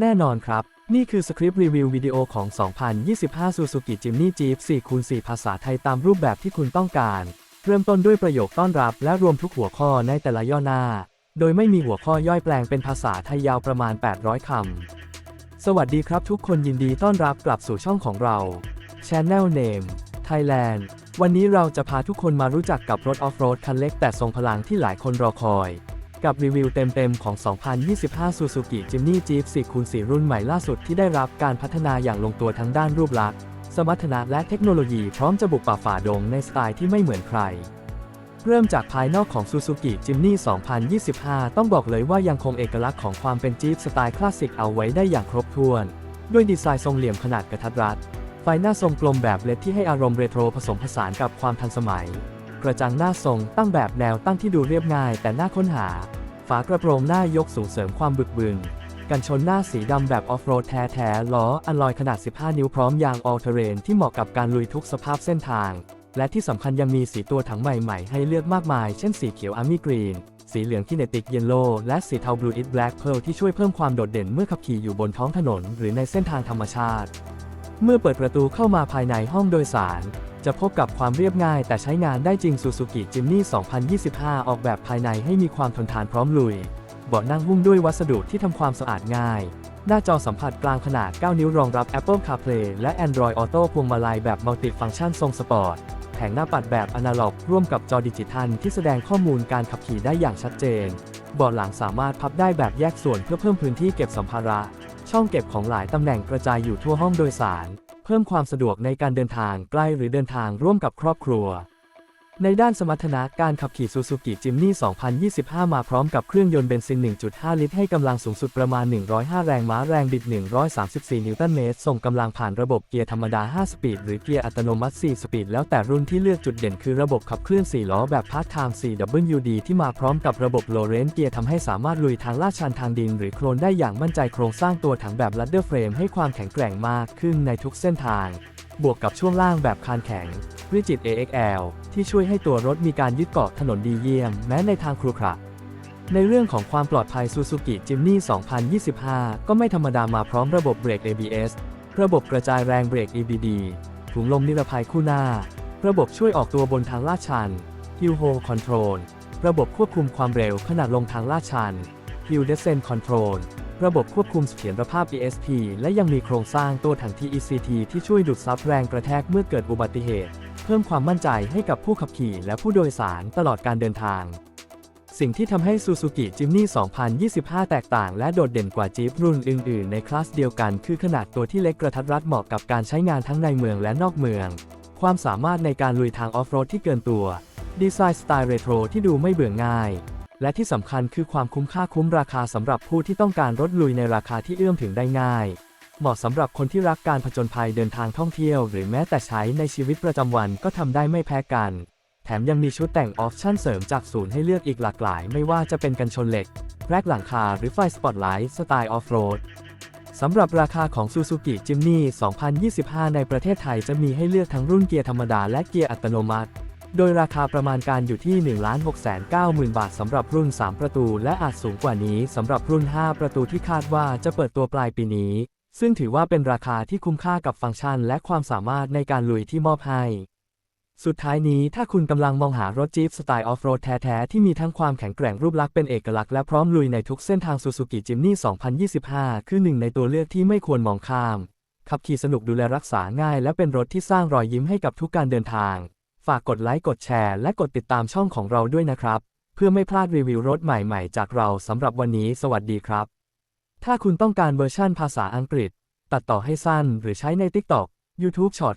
แน่นอนครับ นี่คือสคริปต์รีวิววิดีโอของ 2025 Suzuki Jimny Jeep 4x4 ภาษาไทยตามรูปแบบที่คุณต้องการ เริ่มต้นด้วยประโยคต้อนรับและรวมทุกหัวข้อในแต่ละย่อหน้า โดยไม่มีหัวข้อย่อยแปลงเป็นภาษาไทยยาวประมาณ 800 คำ สวัสดีครับทุกคนยินดีต้อนรับกลับสู่ช่องของเรา Channel Name Thailand วันนี้เราจะพาทุกคนมารู้จักกับรถออฟโรดคันเล็กแต่ทรงพลังที่หลายคนรอคอย กับรีวิวเต็มๆ ของ 2025 Suzuki Jimny Jeep 4x4 รุ่นใหม่ล่าสุดที่ได้รับการพัฒนาอย่างลงตัวทั้งด้านรูปลักษณ์ สมรรถนะและเทคโนโลยีพร้อมจะบุกป่าฝ่าดงในสไตล์ที่ไม่เหมือนใคร เริ่มจากภายนอกของ Suzuki Jimny 2025 ต้องบอกเลยว่ายังคงเอกลักษณ์ของความเป็นจี๊ปสไตล์คลาสสิกเอาไว้ได้อย่างครบถ้วน ด้วยดีไซน์ทรงเหลี่ยมขนาดกระทัดรัด ไฟหน้าทรงกลมแบบเลดที่ให้อารมณ์เรโทรผสมผสานกับความทันสมัย กระจังหน้าทรงตั้งแบบแนวตั้งที่ดูเรียบง่ายแต่น่าค้นหา ฝากระโปรงหน้ายกสูงเสริมความบึกบึน กันชนหน้าสีดำแบบออฟโรดแท้ๆ ล้ออัลลอยขนาด 15 นิ้วพร้อมยางออลเทเรนที่เหมาะกับการลุยทุกสภาพเส้นทาง และที่สำคัญยังมีสีตัวถังใหม่ๆ ให้เลือกมากมาย เช่นสีเขียวอาร์มี่กรีน สีเหลืองคินเนติกเยลโล่และสีเทาบลูอิทแบล็กเพร์ลที่ช่วยเพิ่มความโดดเด่นเมื่อขับขี่อยู่บนท้องถนน หรือในเส้นทางธรรมชาติ เมื่อเปิดประตูเข้ามาภายในห้องโดยสาร จะพบกับความเรียบง่ายแต่ใช้งานได้จริง Suzuki Jimny 2025 ออกแบบภายในให้มีความทนทานพร้อมลุย เบาะนั่งหุ้มด้วยวัสดุที่ทำความสะอาดง่าย หน้าจอสัมผัสกลางขนาด 9 นิ้วรองรับ Apple CarPlay และ Android Auto พวงมาลัยแบบมัลติฟังก์ชันทรงสปอร์ต แผงหน้าปัดแบบอนาล็อก ร่วมกับจอดิจิทัลที่แสดงข้อมูลการขับขี่ได้อย่างชัดเจน เบาะหลังสามารถพับได้แบบแยกส่วนเพื่อเพิ่มพื้นที่เก็บสัมภาระ ช่องเก็บของหลายตำแหน่งกระจายอยู่ทั่วห้องโดยสาร เพิ่มความสะดวกในการเดินทางใกล้หรือเดินทางร่วมกับครอบครัว ในด้านสมรรถนะการขับขี่ Suzuki Jimny 2025 มาพร้อมกับเครื่องยนต์เบนซิน 1.5 ลิตร ให้กำลังสูงสุดประมาณ 105 แรงม้าแรงบิด 134 นิวตันเมตร ส่งกำลังผ่านระบบเกียร์ธรรมดา 5 สปีด หรือเกียร์อัตโนมัติ 4 สปีด แล้วแต่รุ่นที่เลือกจุดเด่นคือระบบขับเคลื่อน 4 ล้อแบบ Part Time 4WD ที่มาพร้อมกับระบบ Low Range เกียร์ทำให้สามารถลุยทางลาดชันทางดิน หรือโคลนได้อย่างมั่นใจโครงสร้างตัวถังแบบ Ladder Frame ให้ความแข็งแกร่งมากขึ้นในทุกเส้นทาง บวกกับช่วงล่างแบบคานแข็ง Rigid AXL ที่ช่วยให้ตัวรถมีการยึดเกาะถนนดีเยี่ยม แม้ในทางครุขระในเรื่องของความปลอดภัย Suzuki Jimny 2025 ก็ไม่ธรรมดามาพร้อมระบบเบรก ABS ระบบกระจายแรงเบรก EBD ถุงลมนิรภัยคู่หน้า ระบบช่วยออกตัวบนทางลาดชัน Hill Hold Control ระบบควบคุมความเร็วขณะลงทางลาดชัน Hill Descent Control ระบบควบคุมเสถียรภาพ ESP และยังมีโครงสร้างตัวถัง TECT ที่ช่วยดูดซับแรงกระแทกเมื่อเกิดอุบัติเหตุ เพิ่มความมั่นใจให้กับผู้ขับขี่และผู้โดยสารตลอดการเดินทาง สิ่งที่ทำให้ Suzuki Jimny 2025 แตกต่างและโดดเด่นกว่าจี๊ปรุ่นอื่น ๆ ในคลาสเดียวกัน คือขนาดตัวที่เล็กกระทัดรัดเหมาะกับการใช้งานทั้งในเมืองและนอกเมือง ความสามารถในการลุยทางออฟโรดที่เกินตัว ดีไซน์สไตล์เรโทรที่ดูไม่เบื่อง่าย และที่สำคัญคือความคุ้มค่าคุ้มราคาสำหรับผู้ที่ต้องการรถลุยในราคาที่เอื้อมถึงได้ง่าย เหมาะสำหรับคนที่รักการผจญภัยเดินทางท่องเที่ยว หรือแม้แต่ใช้ในชีวิตประจำวันก็ทำได้ไม่แพ้กัน แถมยังมีชุดแต่งออปชั่นเสริมจากศูนย์ให้เลือกอีกหลากหลาย ไม่ว่าจะเป็นกันชนเหล็ก แรกหลังคาหรือไฟสปอตไลท์สไตล์ออฟโรดสำหรับราคาของ Suzuki Jimny 2025 ในประเทศไทยจะมีให้เลือกทั้งรุ่นเกียร์ธรรมดาและเกียร์อัตโนมัติ โดยราคาประมาณการอยู่ที่ 1,690,000 บาทสำหรับรุ่น 3 ประตูและอาจสูงกว่านี้สำหรับรุ่น 5 ประตูที่คาดว่าจะเปิดตัวปลายปีนี้ ซึ่งถือว่าเป็นราคาที่คุ้มค่ากับฟังก์ชันและความสามารถในการลุยที่มอบให้ สุดท้ายนี้ถ้าคุณกำลังมองหารถจี๊ปสไตล์ออฟโรดแท้ๆที่มีทั้งความแข็งแกร่งรูปลักษณ์เป็นเอกลักษณ์และพร้อมลุยในทุกเส้นทาง Suzuki Jimny 2025 คือหนึ่งในตัวเลือกที่ไม่ควรมองข้าม ขับขี่สนุกดูแลรักษาง่าย และเป็นรถที่สร้างรอยยิ้มให้กับทุกการเดินทาง ฝากกดไลค์กดแชร์และกดติดตามช่องของเราด้วยนะครับ เพื่อไม่พลาดรีวิวรถใหม่ๆ จากเราสำหรับวันนี้สวัสดีครับ ถ้าคุณต้องการเวอร์ชั่นภาษาอังกฤษ ตัดต่อให้สั้นหรือใช้ใน TikTok YouTube Short